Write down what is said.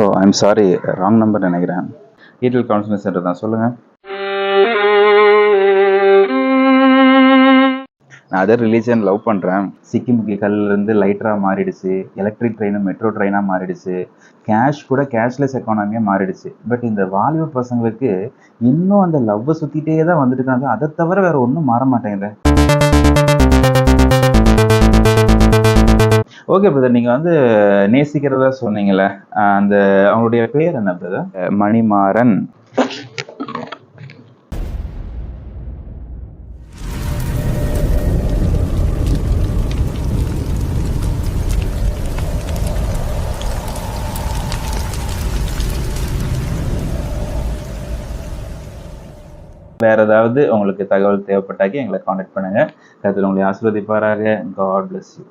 O I'm sorry wrong number நினைக்கிறேன். Airtel counselling centre தான் சொல்லுங்கள் நான் அதர் ரிலீஜன் லவ் பண்ணுறேன் சிக்கிமுக்கி கல்லிருந்து லைட்டராக மாறிடுச்சு. எலக்ட்ரிக் ட்ரெயினும் மெட்ரோ ட்ரெயினாக மாறிடுச்சு. கேஷ் கூட கேஷ்லெஸ் எக்கானமியாக மாறிடுச்சு. பட் இந்த வாலிப பசங்களுக்கு இன்னும் அந்த லவ்வை சுற்றிட்டே தான் வந்துட்டு இருக்காங்க. அதை தவிர வேறு ஒன்றும் மாற மாட்டேங்குது. ஓகே பிரதர் நீங்கள் வந்து நேசிக்கிறதா சொன்னீங்கல்ல அஹ் அந்த அவங்களுடைய பேர் என்ன பிரதர் மணிமாறன். வேற ஏதாவது உங்களுக்கு தகவல் தேவைப்பட்டாக்கி எங்களை காண்டாக்ட் பண்ணுங்க. கருத்தில் உங்களை ஆசீர்வதிப்பாராக. God bless you